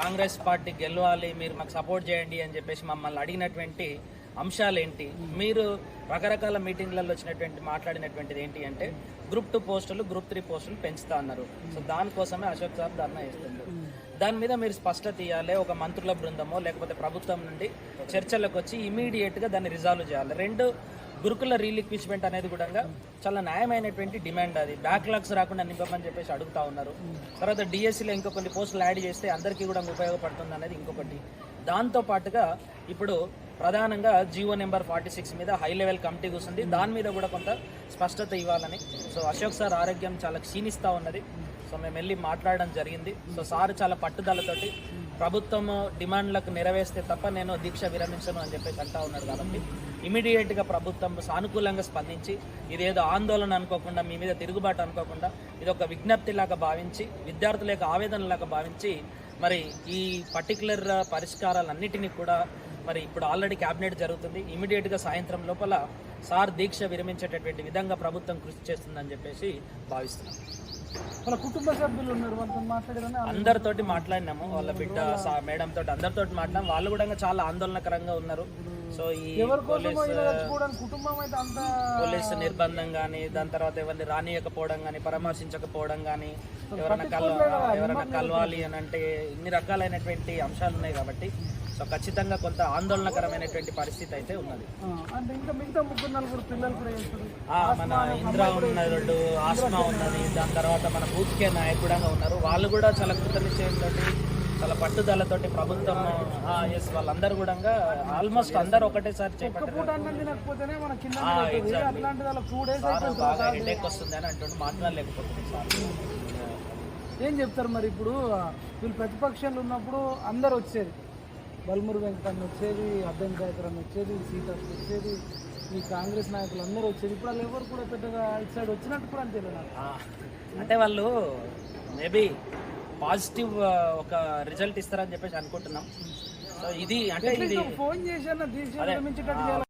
Congress party గెలవాలి మీరు మాకు సపోర్ట్ చేయండి అని చెప్పేసి మమ్మల్ని అడిగినటువంటి అంశాలు ఏంటి మీరు రకరకాల మీటింగ్లలో వచ్చినటువంటి మాట్లాడినటువంటిది ఏంటి అంటే గ్రూప్ టూ పోస్టులు గ్రూప్ త్రీ పోస్టులు పెంచుతా అన్నారు. సో దానికోసమే అశోక్ సార్ ధర్నా చేస్తున్నారు దాని మీద మీరు స్పష్టత ఇవ్వాలి ఒక మంత్రుల బృందమో లేకపోతే ప్రభుత్వం నుండి చర్చలకు వచ్చి ఇమీడియట్గా దాన్ని రిజాల్వ్ చేయాలి. రెండు గురుకుల రీలిక్విష్మెంట్ అనేది కూడా చాలా న్యాయమైనటువంటి డిమాండ్ అది. బ్యాక్లాగ్స్ రాకుండా నింపమని చెప్పేసి అడుగుతా ఉన్నారు. తర్వాత డిఎస్సిలో ఇంకో కొన్ని పోస్టులు యాడ్ చేస్తే అందరికీ కూడా ఉపయోగపడుతుంది అనేది ఇంకొకటి. దాంతో పాటుగా ఇప్పుడు ప్రధానంగా జియో నెంబర్ ఫార్టీ సిక్స్ మీద హై లెవెల్ కమిటీ కూర్చుంది. దాని మీద కూడా కొంత స్పష్టత ఇవ్వాలని. సో అశోక్ సార్ ఆరోగ్యం చాలా క్షీణిస్తూ ఉన్నది. సో మేము వెళ్ళి మాట్లాడడం జరిగింది. సో సార్ చాలా పట్టుదలతోటి ప్రభుత్వం డిమాండ్లకు నెరవేస్తే తప్ప నేను దీక్ష విరమించను అని చెప్పేసి అంటా ఉన్నారు కాబట్టి ఇమీడియట్గా ప్రభుత్వం సానుకూలంగా స్పందించి ఇదేదో ఆందోళన అనుకోకుండా మీ మీద తిరుగుబాటు అనుకోకుండా ఇది ఒక విజ్ఞప్తిలాగా భావించి విద్యార్థుల యొక్క ఆవేదనలాగా భావించి మరి ఈ పర్టికులర్ పరిష్కారాలన్నిటినీ కూడా మరి ఇప్పుడు ఆల్రెడీ క్యాబినెట్ జరుగుతుంది. ఇమీడియట్గా సాయంత్రం లోపల సార్ దీక్ష విరమించేటటువంటి విధంగా ప్రభుత్వం కృషి చేస్తుందని చెప్పేసి భావిస్తున్నాం. వాళ్ళ కుటుంబ సభ్యులు ఉన్నారు వాళ్ళతో అందరితోటి మాట్లాడినాము. వాళ్ళ బిడ్డ సా- మేడం తోటి అందరితోటి మాట్లాడాం వాళ్ళు కూడా చాలా ఆందోళనకరంగా ఉన్నారు. సో ఈ పోలీస్ పోలీసు నిర్బంధం కానీ దాని తర్వాత ఎవరిని రానియకపోవడం కానీ పరామర్శించకపోవడం కానీ ఎవరైనా కలవ ఎవరైనా కలవాలి అని అంటే ఇన్ని రకాలైనటువంటి అంశాలు ఉన్నాయి కాబట్టి సో ఖచ్చితంగా కొంత ఆందోళనకరమైనటువంటి పరిస్థితి అయితే ఉన్నది. మన ఇంద్ర ఉన్నాడు ఆస్మా ఉన్నది దాని తర్వాత మన బూత్కే నాయక్ కూడా ఉన్నారు. వాళ్ళు కూడా చాలా కృత నిశ్చయంతో చాలా పట్టుదలతోటి ప్రభుత్వం ఎస్ వాళ్ళందరూ కూడా ఆల్మోస్ట్ అందరూ ఒకటేసారి బాగా హెడేక్ వస్తుంది అని మాట్లాడలేకపోతుంది ఏం చెప్తారు మరి ఇప్పుడు? వీళ్ళు ప్రతిపక్షంలో ఉన్నప్పుడు అందరు వచ్చేది. బల్మురు వెంకటన్న వచ్చేది అద్దెం కాయకరన్న వచ్చేది సీతక్క వచ్చేది ఈ కాంగ్రెస్ నాయకులు అందరూ వచ్చేది. ఇప్పుడు వాళ్ళు ఎవరు కూడా పెద్దగా ఇటు సైడ్ వచ్చినట్టు కూడా ఆ, అంటే వాళ్ళు మేబీ పాజిటివ్ ఒక రిజల్ట్ ఇస్తారని చెప్పేసి అనుకుంటున్నాం. సో ఇది అంటే ఇది ఫోన్ చేసి